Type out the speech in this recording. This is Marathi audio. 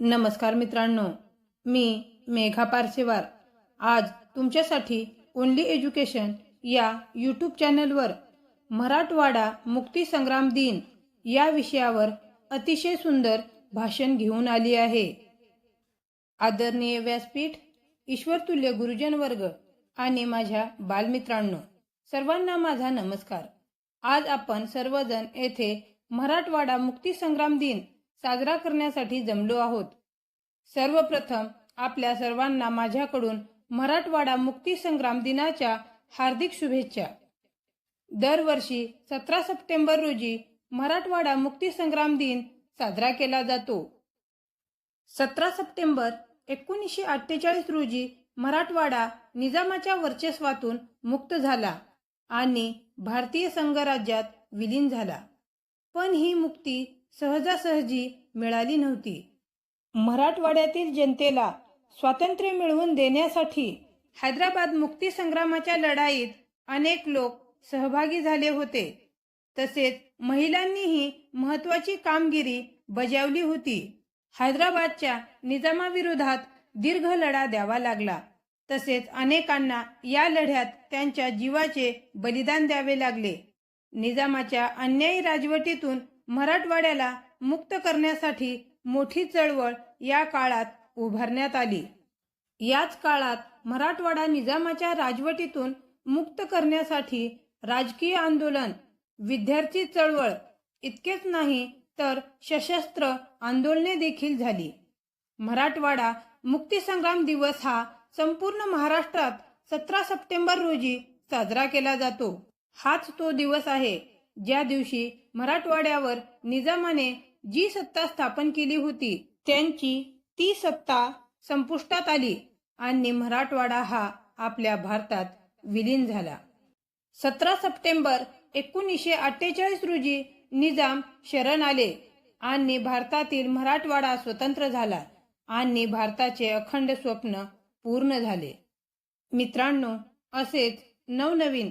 नमस्कार मित्रांनो मी मेघा पारसेवार. आज तुमच्यासाठी ओनली एज्युकेशन या यूट्यूब चॅनलवर मराठवाडा मुक्तीसंग्राम दिन या विषयावर अतिशय सुंदर भाषण घेऊन आली आहे. आदरणीय व्यासपीठ ईश्वरतुल्य गुरुजन वर्ग आणि माझ्या बालमित्रांनो सर्वांना माझा नमस्कार. आज आपण सर्वजण येथे मराठवाडा मुक्तीसंग्राम दिन साजरा करण्यासाठी जमलो आहोत. सर्वप्रथम आपल्या सर्वांना माझ्याकडून मराठवाडा मुक्तीसंग्राम दिनाच्या हार्दिक शुभेच्छा. दरवर्षी सतरा सप्टेंबर रोजी मराठवाडा मुक्तीसंग्राम दिन साजरा केला जातो. सतरा सप्टेंबर एकोणीसशे अठ्ठेचाळीस रोजी मराठवाडा निजामाच्या वर्चस्वातून मुक्त झाला आणि भारतीय संघराज्यात विलीन झाला. पण ही मुक्ती सहजासहजी मिळाली नव्हती. मराठवाड्यातील जनतेला स्वातंत्र्य मिळवून देण्यासाठी हैदराबाद मुक्ती संग्रामाच्या लढाईत अनेक लोक सहभागी झाले होते. तसेच महिलांनीही महत्वाची कामगिरी बजावली होती. हैदराबादच्या निजामाविरोधात दीर्घ लढा द्यावा लागला. तसेच अनेकांना या लढ्यात त्यांच्या जीवाचे बलिदान द्यावे लागले. निजामाच्या अन्यायी राजवटीतून मराठवाड्याला मुक्त करण्यासाठी मोठी चळवळ या काळात उभारण्यात आली. याच काळात मराठवाडा निजामाच्या राजवटीतून मुक्त करण्यासाठी राजकीय आंदोलन विद्यार्थी चळवळ इतकेच नाही तर सशस्त्र आंदोलने देखील झाली. मराठवाडा मुक्तीसंग्राम दिवस हा संपूर्ण महाराष्ट्रात सतरा सप्टेंबर रोजी साजरा केला जातो. हाच तो दिवस आहे ज्या दिवशी मराठवाड्यावर निजामाने जी सत्ता स्थापन केली होती त्यांची ती सत्ता संपुष्टात आली आणि मराठवाडा हा आपल्या भारतात विलीन झाला. सतरा सप्टेंबर एकोणीसशे अठ्ठेचाळीस रोजी निजाम शरण आले आणि भारतातील मराठवाडा स्वतंत्र झाला आणि भारताचे अखंड स्वप्न पूर्ण झाले. मित्रांनो असेच नवनवीन